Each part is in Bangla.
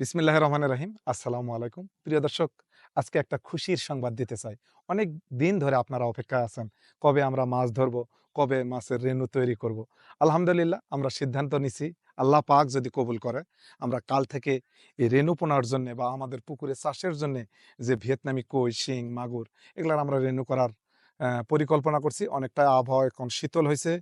বিসমিল্লাহ রহমান রাহিম। আসসালামু আলাইকুম। প্রিয় দর্শক, আজকে একটা খুশির সংবাদ দিতে চাই। অনেক দিন ধরে আপনারা অপেক্ষায় আছেন, কবে আমরা মাছ ধরবো, কবে মাছের রেণু তৈরি করব। আলহামদুলিল্লাহ, আমরা সিদ্ধান্ত নিছি, আল্লাহ পাক যদি কবুল করে, আমরা কাল থেকে এই রেণু পোনার জন্যে বা আমাদের পুকুরে চাষের জন্যে যে ভিয়েতনামি কই, শিং, মাগুর, এগুলার আমরা রেণু করার পরিকল্পনা করছি। অনেকটা আবহাওয়া এখন শীতল হয়েছে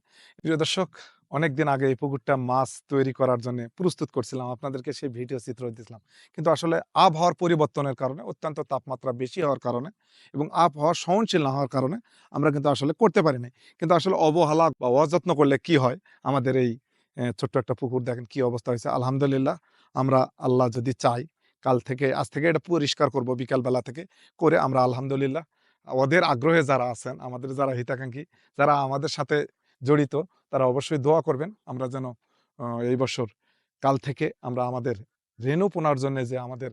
প্রিয় দর্শক অনেকদিন আগে এই পুকুরটা মাছ তৈরি করার জন্য প্রস্তুত করছিলাম। আপনাদেরকে সেই ভিডিও চিত্র দিয়েছিলাম কিন্তু আসলে আবহাওয়ার পরিবর্তনের কারণে, অত্যন্ত তাপমাত্রা বেশি হওয়ার কারণে এবং আবহাওয়া সহনশীল না হওয়ার কারণে আমরা কিন্তু আসলে করতে পারিনি। কিন্তু আসলে অবহেলা বা অযত্ন করলে কি হয়? আমাদের এই ছোট্ট একটা পুকুর দেখেন কি অবস্থা হয়েছে। আলহামদুলিল্লাহ আমরা আল্লাহ যদি চাই, কাল থেকে, আজ থেকে এটা পরিষ্কার করব, বিকালবেলা থেকে করে আমরা আলহামদুলিল্লাহ। ওদের আগ্রহে যারা আছেন, আমাদের যারা হিতাকাঙ্ক্ষী, যারা আমাদের সাথে জড়িত তারা অবশ্যই দোয়া করবেন। আমরা যেন এই বছর কাল থেকে আমরা আমাদের রেণু পোনার যে আমাদের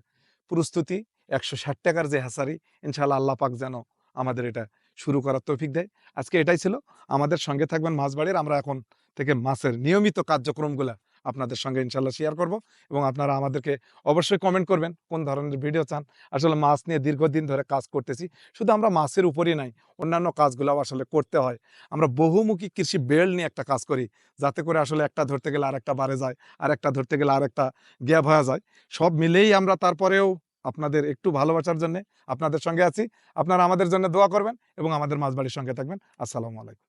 প্রস্তুতি, একশো ষাট টাকার যে হাসারি ইনশাল্লাহ আল্লাহ পাক যেন আমাদের এটা শুরু করার তৌফিক দেয়। আজকে এটাই ছিল। আমাদের সঙ্গে থাকবেন মাছ বাড়ির আমরা এখন থেকে মাছের নিয়মিত কার্যক্রমগুলা আপনাদের সঙ্গে ইনশাল্লাহ শেয়ার করব এবং আপনারা আমাদেরকে অবশ্যই কমেন্ট করবেন কোন ধরনের ভিডিও চান। আসলে মাছ নিয়ে দীর্ঘদিন ধরে কাজ করতেছি, শুধু আমরা মাছের উপরই নাই, অন্যান্য কাজগুলো আসলে করতে হয়। আমরা বহুমুখী কৃষি বেল নিয়ে একটা কাজ করি, যাতে করে আসলে একটা ধরতে গেলে আরেকটা বাড়ে যায় আর একটা ধরতে গেলে আরেকটা গ্যাপ হয়ে যায়। সব মিলেই আমরা তারপরেও আপনাদের একটু ভালোবাসার জন্য আপনাদের সঙ্গে আছি। আপনারা আমাদের জন্য দোয়া করবেন এবং আমাদের মাছবাড়ির সঙ্গে থাকবেন। আসসালামু আলাইকুম।